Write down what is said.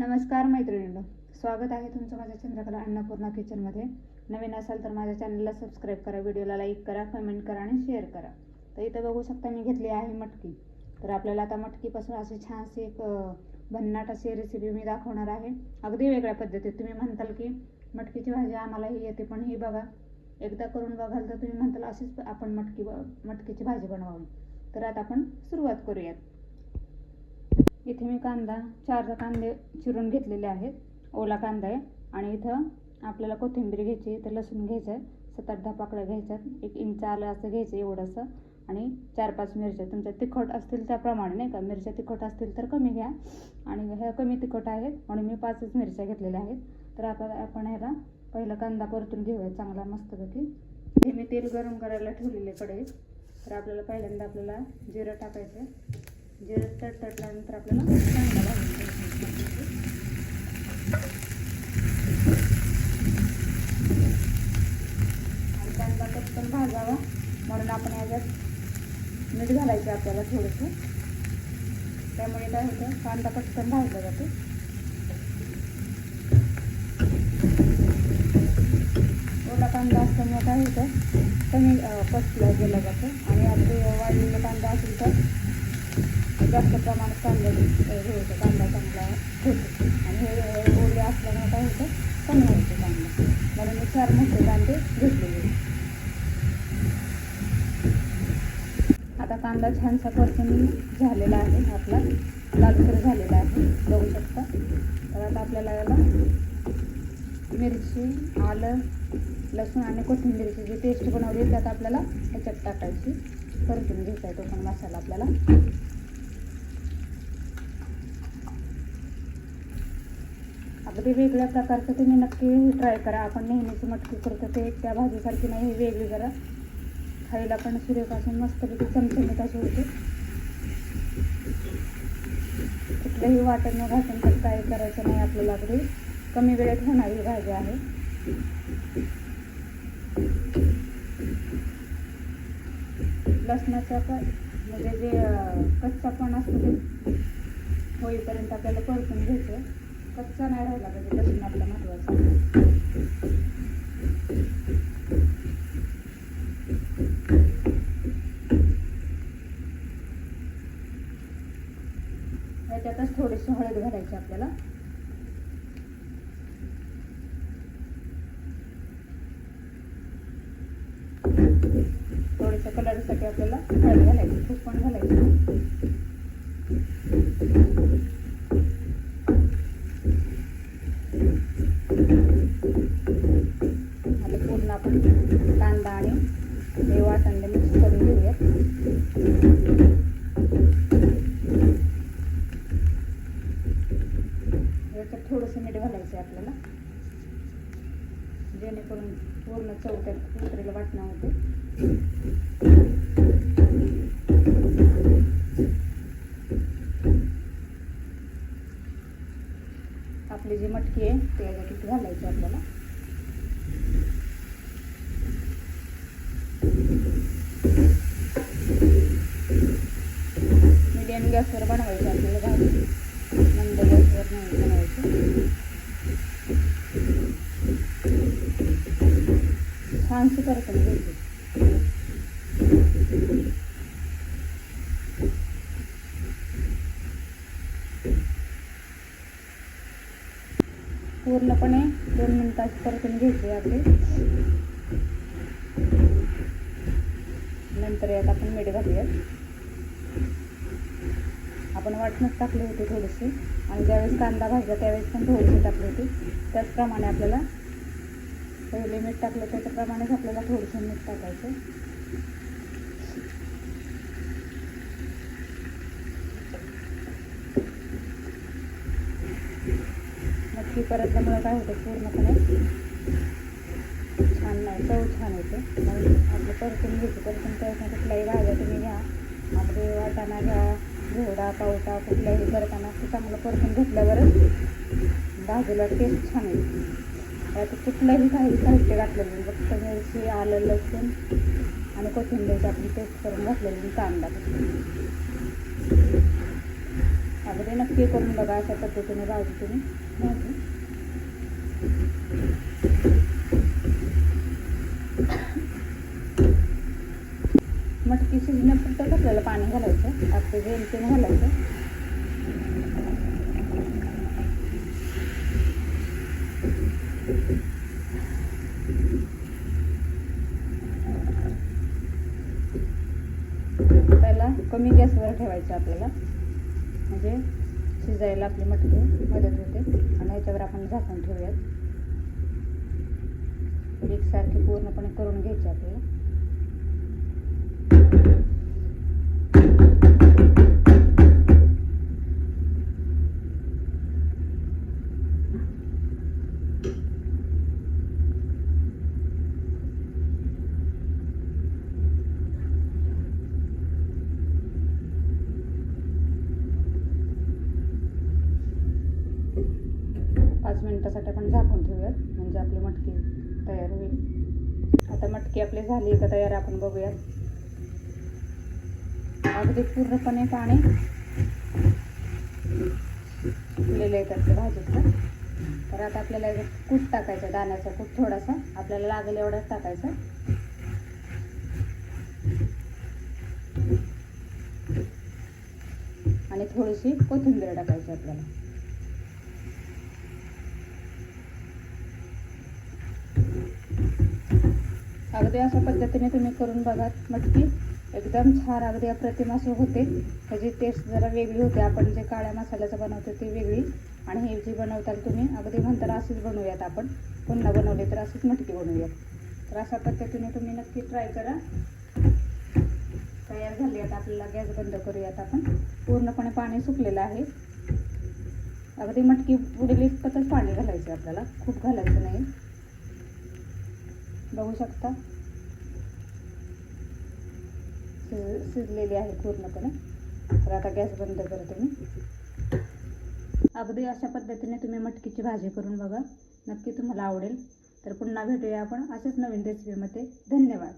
नमस्कार मैत्रिणींनो. स्वागत आहे तुमचं माझ्या चंद्रकला अन्नपूर्णा किचनमध्ये नवीन असाल तर माझ्या चॅनलला सबस्क्राईब करा व्हिडिओला लाईक करा कमेंट करा आणि शेअर करा. तर इथं बघू शकता मी घेतली आहे मटकी. तर आपल्याला आता मटकीपासून अशी छानशी एक भन्नाट अशी रेसिपी मी दाखवणार आहे. अगदी वेगळ्या पद्धतीत. तुम्ही म्हणताल की मटकीची भाजी आम्हालाही येते पण ही बघा. एकदा करून बघाल तर तुम्ही म्हणताल अशीच आपण मटकी मटकीची भाजी बनवावी. तर आता आपण सुरुवात करूयात. इथे मी कांदा चार कांदे चिरून घेतलेले आहेत. ओला कांदा आहे. आणि इथं आपल्याला कोथिंबीर घ्यायची इथं लसूण घ्यायचं आहे सात आठ दहा पाकळ्या घ्यायच्यात. एक इंच आलं असं घ्यायचं एवढंसं. आणि चार पाच मिरच्या तुमच्या तिखट असतील त्याप्रमाणे नाही का? मिरच्या तिखट असतील तर कमी घ्या. आणि ह्या कमी तिखट आहेत. म्हणून मी पाचच मिरच्या घेतलेल्या आहेत. तर आता आपण ह्याला पहिला कांदा परतून घेऊया. चांगला मस्तपैकी हे मी तेल गरम करायला ठेवलेले कढईत. तर आपल्याला पहिल्यांदा आपल्याला जिरं टाकायचं म्हणजे जे तटल्यानंतर तडतडल्यानंतर आपल्याला कांदा आणि कांदा पटकन भाजावा. म्हणून आपण याच्यात मीठ घालायचं आपल्याला थोडंसं. त्यामुळे काय होतं कांदा पटकन भाजला जातो. ओला कांदा असल्यामुळे काय होतं कमी पचला गेला जातो. आणि आपले वाढलेला कांदा असेल तर जास्त प्रमाणात कांदा हे होतं कांदा चांगला होतो आणि हे ओले असल्यामुळे काय होतं कमी होतं कांदा म्हणून मी चार मोठे कांदे घेतलेले आता कांदा छानसा परतून झालेला आहे आपला. लालसर झालेला आहे बघू शकता. तर आता आपल्याला याला मिरची आलं लसूण आणि कोथिंबीरची जी पेस्ट बनवली त्यात आपल्याला ह्याच्यात टाकायची. परतून घ्यायचा आहे तो पण मसाला आपल्याला. अगदी वेगळ्या प्रकारचं तुम्ही नक्की ट्राय करा. आपण नेहमीची मटकी करतो ते त्या भाजीसारखी नाही ही वेगळी जरा. खायला पण सूर्यपासून मस्तपैकी चमचमीत अशी होते. कुठलंही वाटण न घासून तर काय करायचं नाही आपल्याला अगदी कमी वेळेत होणारी भाजी आहे. लसणाचा पण म्हणजे जे कच्चा पण असतो ते होईपर्यंत आपल्याला परतून घ्यायचं. कच्चा नाही राहिला पाहिजे लसूण आपला महत्त्वाचा? त्यातच थोडीशी हळद घालायची आपल्याला. थोडंसं कलरसाठी आपल्याला हळद घालायची खूप पण घालायची. त्याच्यात थोडंसं मीठ घालायचं आहे आपल्याला. जेणेकरून पूर्ण चौथ्यात उतरेला वाटणं होते. आपली जी मटकी आहे ते याच्यात घालायची आपल्याला? मीडियम गॅसवर बनवायचं आपल्याला भाजी. मंद गॅसवर नाही बनवायची छानशी परतून घ्यायची पूर्णपणे दोन मिनिटात परतून घ्यायची आपली. नंतर यात आपण मीठ घालूयात. आपण वाटणंच टाकली होती थोडीशी आणि ज्यावेळेस कांदा भाजला त्यावेळेस पण थोडेसे टाकली होती. त्याचप्रमाणे आपल्याला पहिले मीठ टाकलं त्याच्याप्रमाणेच आपल्याला थोडंसं मीठ टाकायचं. नक्की परतल्यामुळे काय होतं पूर्णपणे छान नाही चव छान येते. मग आपलं परतून घ्यायचं परतून त्यासाठी कुठल्याही भाज्या तुम्ही घ्या आपले वाटाणा घ्या घेवडा पावटा कुठल्याही करताना ते चांगलं परतून घेतल्यावरच भाजीला टेस्ट छान येते. त्यात कुठलंही काही साहित्य घातलेलं नाही. फक्त मिरची आलं लसूण आणि कोथिंबीरची आपण पेस्ट करून घातलेली कांदा आता अगदी नक्की करून बघा अशा पद्धतीने भाजी तुम्ही. भाजी मटकी शिजण्यापुरतं पाणी घालायचं आपलं जेमतेने घालायचं. त्याला कमी गॅसवर ठेवायचं आपल्याला. म्हणजे शिजायला आपली मटकी मदत होते. आणि याच्यावर आपण झाकून ठेवूयात. एकसारखी पूर्णपणे करून घ्यायची आपल्याला. पाच मिनटासाठी आपण झाकून ठेवूयात म्हणजे आपली मटकी तयार होईल. आता मटकी आपली झाली का तयार आपण बघूयात. अगदी पूर्णपणे पाणी सुटलेलं आहे त्यातलं भाजीतलं तर आता आपल्याला कूट टाकायचं दाण्याचा कूट थोडासा. आपल्याला लागेल एवढाच टाकायचा. आणि थोडीशी कोथिंबीर टाकायची आपल्याला. अगदी अशा पद्धतीने तुम्ही करून बघा मटकी एकदम छान अगदी अप्रतिम असे होते. त्याची टेस्ट जरा वेगळी होते. आपण जे काळ्या मसाल्याचं बनवतो ती वेगळी. आणि हे जी बनवताल तुम्ही अगदी म्हणताल अशीच बनवूयात आपण. पुन्हा बनवले तर अशीच मटकी बनवूयात. तर अशा पद्धतीने तुम्ही नक्की ट्राय करा. तयार झाली आहेत आपल्याला गॅस बंद करूयात आपण. पूर्णपणे पाणी सुकलेलं आहे. अगदी मटकी पुढील इतपतच पाणी घालायचं आपल्याला. खूप घालायचं नाही. बघू शकता. शिज शिजलेली आहे पूर्णपणे. तर आता गॅस बंद करते मी अगदी अशा पद्धतीने तुम्ही मटकीची भाजी करून बघा. नक्की तुम्हाला आवडेल. तर पुन्हा भेटूया आपण अशाच नवीन रेसिपीमध्ये धन्यवाद.